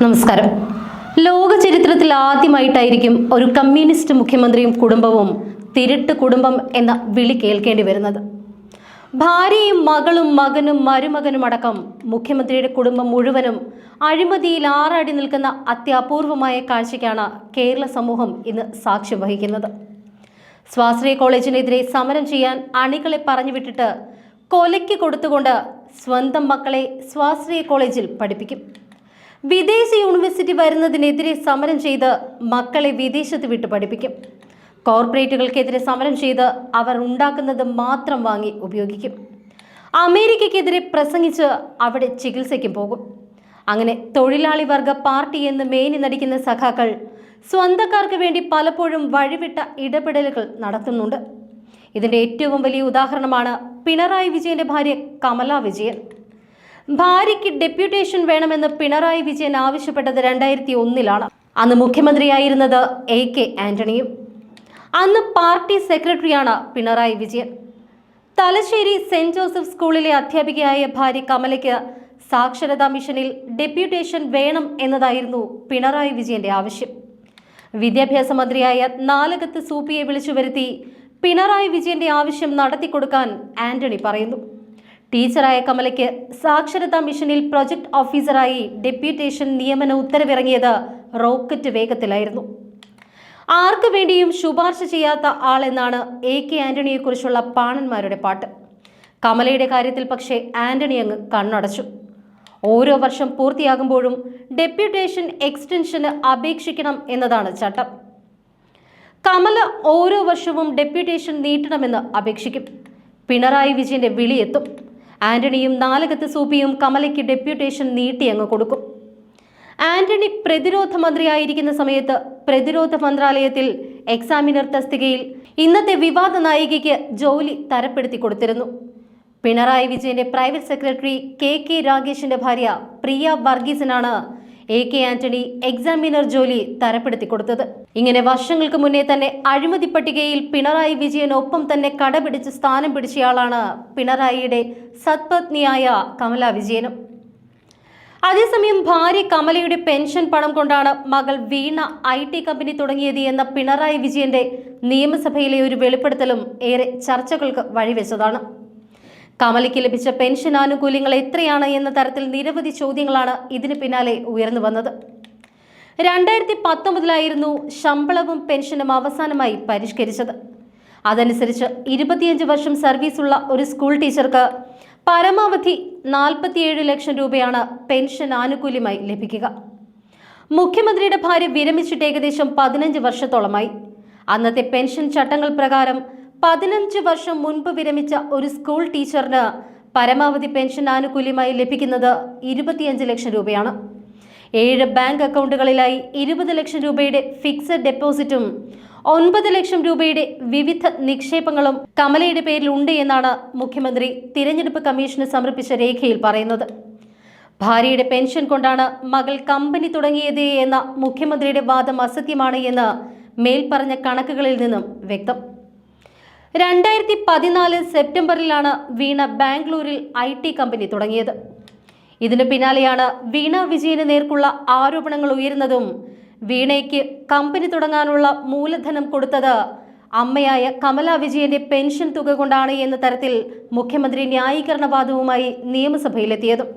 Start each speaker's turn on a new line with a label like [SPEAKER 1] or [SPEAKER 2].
[SPEAKER 1] നമസ്കാരം. ലോക ചരിത്രത്തിൽ ആദ്യമായിട്ടായിരിക്കും ഒരു കമ്മ്യൂണിസ്റ്റ് മുഖ്യമന്ത്രിയും കുടുംബവും തിരുട്ട് കുടുംബം എന്ന വിളി കേൾക്കേണ്ടി വരുന്നത്. ഭാര്യയും മകളും മകനും മരുമകനും അടക്കം മുഖ്യമന്ത്രിയുടെ കുടുംബം മുഴുവനും അഴിമതിയിൽ ആറാടി നിൽക്കുന്ന അത്യപൂർവമായ കാഴ്ചയ്ക്കാണ് കേരള സമൂഹം ഇന്ന് സാക്ഷ്യം വഹിക്കുന്നത്. സ്വാശ്രയ കോളേജിനെതിരെ സമരം ചെയ്യാൻ അണികളെ പറഞ്ഞു വിട്ടിട്ട് കൊലയ്ക്ക് കൊടുത്തുകൊണ്ട് സ്വന്തം മക്കളെ സ്വാശ്രയ കോളേജിൽ പഠിപ്പിക്കും. വിദേശ യൂണിവേഴ്സിറ്റി വരുന്നതിനെതിരെ സമരം ചെയ്ത് മക്കളെ വിദേശത്ത് വിട്ട് പഠിപ്പിക്കും. കോർപ്പറേറ്റുകൾക്കെതിരെ സമരം ചെയ്ത് അവർ ഉണ്ടാക്കുന്നത് മാത്രം വാങ്ങി ഉപയോഗിക്കും. അമേരിക്കയ്ക്കെതിരെ പ്രസംഗിച്ച് അവിടെ ചികിത്സയ്ക്കും പോകും. അങ്ങനെ തൊഴിലാളി വർഗ പാർട്ടി എന്ന് മേനി നടിക്കുന്ന സഖാക്കൾ സ്വന്തക്കാർക്ക് വേണ്ടി പലപ്പോഴും വഴിവിട്ട ഇടപെടലുകൾ നടത്തുന്നുണ്ട്. ഇതിന്റെ ഏറ്റവും വലിയ ഉദാഹരണമാണ് പിണറായി വിജയന്റെ ഭാര്യ കമലാ വിജയൻ. ഭാര്യയ്ക്ക് ഡെപ്യൂട്ടേഷൻ വേണമെന്ന് പിണറായി വിജയൻ ആവശ്യപ്പെട്ടത് രണ്ടായിരത്തി ഒന്നിലാണ് അന്ന് മുഖ്യമന്ത്രിയായിരുന്നത് എ കെ ആന്റണിയും. അന്ന് പാർട്ടി സെക്രട്ടറിയാണ് പിണറായി വിജയൻ. തലശ്ശേരി സെന്റ് ജോസഫ് സ്കൂളിലെ അധ്യാപികയായ ഭാര്യ കമലയ്ക്ക് സാക്ഷരതാ മിഷനിൽ ഡെപ്യൂട്ടേഷൻ വേണം എന്നതായിരുന്നു പിണറായി വിജയന്റെ ആവശ്യം. വിദ്യാഭ്യാസ മന്ത്രിയായ നാലകത്ത് സൂപ്പിയെ വിളിച്ചു വരുത്തി പിണറായി വിജയന്റെ ആവശ്യം നടത്തിക്കൊടുക്കാൻ ആന്റണി പറയുന്നു. ടീച്ചറായ കമലയ്ക്ക് സാക്ഷരതാ മിഷനിൽ പ്രൊജക്ട് ഓഫീസറായി ഡെപ്യൂട്ടേഷൻ നിയമന ഉത്തരവിറങ്ങിയത് റോക്കറ്റ് വേഗത്തിലായിരുന്നു. ആർക്കു വേണ്ടിയും ശുപാർശ ചെയ്യാത്ത ആളെന്നാണ് എ കെ ആന്റണിയെക്കുറിച്ചുള്ള പാണന്മാരുടെ പാട്ട്. കമലയുടെ കാര്യത്തിൽ പക്ഷേ ആന്റണി അങ്ങ് കണ്ണടച്ചു. ഓരോ വർഷം പൂർത്തിയാകുമ്പോഴും ഡെപ്യൂട്ടേഷൻ എക്സ്റ്റൻഷന് അപേക്ഷിക്കണം എന്നതാണ് ചട്ടം. കമല ഓരോ വർഷവും ഡെപ്യൂട്ടേഷൻ നീട്ടണമെന്ന് അപേക്ഷിക്കും. പിണറായി വിജയന്റെ വിളിയെത്തും. ആന്റണിയും നാലകത്ത് സൂപ്പിയും കമലയ്ക്ക് ഡെപ്യൂട്ടേഷൻ നീട്ടി അങ്ങ് കൊടുക്കും. ആന്റണി പ്രതിരോധ മന്ത്രിയായിരിക്കുന്ന സമയത്ത് പ്രതിരോധ മന്ത്രാലയത്തിൽ എക്സാമിനർ തസ്തികയിൽ ഇന്നത്തെ വിവാദ നായികയ്ക്ക് ജോലി തരപ്പെടുത്തി കൊടുത്തിരുന്നു. പിണറായി വിജയന്റെ പ്രൈവറ്റ് സെക്രട്ടറി കെ കെ രാഗേഷിന്റെ ഭാര്യ പ്രിയ വർഗീസിനാണ് എ കെ ആന്റണി എക്സാമിനർ ജോലി തരപ്പെടുത്തി കൊടുത്തത്. ഇങ്ങനെ വർഷങ്ങൾക്ക് മുന്നേ തന്നെ അഴിമതി പട്ടികയിൽ പിണറായി വിജയൻ ഒപ്പം തന്നെ കടപിടിച്ച് സ്ഥാനം പിടിച്ചയാളാണ് പിണറായിയുടെ സത്പത്നിയായ കമല വിജയനും. അതേസമയം ഭാര്യ കമലയുടെ പെൻഷൻ പണം കൊണ്ടാണ് മകൾ വീണ ഐ ടി കമ്പനി തുടങ്ങിയത് എന്ന പിണറായി വിജയന്റെ നിയമസഭയിലെ ഒരു വെളിപ്പെടുത്തലും ഏറെ ചർച്ചകൾക്ക് വഴിവെച്ചതാണ്. കമലയ്ക്ക് ലഭിച്ച പെൻഷൻ ആനുകൂല്യങ്ങൾ എത്രയാണ് എന്ന തരത്തിൽ നിരവധി ചോദ്യങ്ങളാണ് ഇതിന് പിന്നാലെ ഉയർന്നു വന്നത്. രണ്ടായിരത്തി പത്തൊമ്പതിലായിരുന്നു ശമ്പളവും പെൻഷനും അവസാനമായി പരിഷ്കരിച്ചത്. അതനുസരിച്ച് ഇരുപത്തിയഞ്ച് വർഷം സർവീസ് ഉള്ള ഒരു സ്കൂൾ ടീച്ചർക്ക് പരമാവധി നാൽപ്പത്തിയേഴ് ലക്ഷം രൂപയാണ് പെൻഷൻ ആനുകൂല്യമായി ലഭിക്കുക. മുഖ്യമന്ത്രിയുടെ ഭാര്യ വിരമിച്ചിട്ട് ഏകദേശം പതിനഞ്ച് വർഷത്തോളമായി. അന്നത്തെ പെൻഷൻ ചട്ടങ്ങൾ പ്രകാരം പതിനഞ്ച് വർഷം മുൻപ് വിരമിച്ച ഒരു സ്കൂൾ ടീച്ചറിന് പരമാവധി പെൻഷൻ ആനുകൂല്യമായി ലഭിക്കുന്നത് ഇരുപത്തിയഞ്ച് ലക്ഷം രൂപയാണ്. ഏഴ് ബാങ്ക് അക്കൗണ്ടുകളിലായി ഇരുപത് ലക്ഷം രൂപയുടെ ഫിക്സഡ് ഡെപ്പോസിറ്റും ഒൻപത് ലക്ഷം രൂപയുടെ വിവിധ നിക്ഷേപങ്ങളും കമലയുടെ പേരിൽ ഉണ്ട് എന്നാണ് മുഖ്യമന്ത്രി തിരഞ്ഞെടുപ്പ് കമ്മീഷന് സമർപ്പിച്ച രേഖയിൽ പറയുന്നത്. ഭാര്യയുടെ പെൻഷൻ കൊണ്ടാണ് മകൾ കമ്പനി തുടങ്ങിയത് എന്ന മുഖ്യമന്ത്രിയുടെ വാദം അസത്യമാണ് എന്ന് മേൽപ്പറഞ്ഞ കണക്കുകളിൽ നിന്നും വ്യക്തം. രണ്ടായിരത്തി പതിനാല് സെപ്റ്റംബറിലാണ് വീണ ബാംഗ്ലൂരിൽ ഐ ടി കമ്പനി തുടങ്ങിയത്. ഇതിനു പിന്നാലെയാണ് വീണ വിജയന് നേർക്കുള്ള ആരോപണങ്ങൾ ഉയരുന്നതും വീണയ്ക്ക് കമ്പനി തുടങ്ങാനുള്ള മൂലധനം കൊടുത്തത് അമ്മയായ കമല വിജയന്റെ പെൻഷൻ തുക കൊണ്ടാണ് എന്ന തരത്തിൽ മുഖ്യമന്ത്രി ന്യായീകരണവാദവുമായി നിയമസഭയിലെത്തിയതും.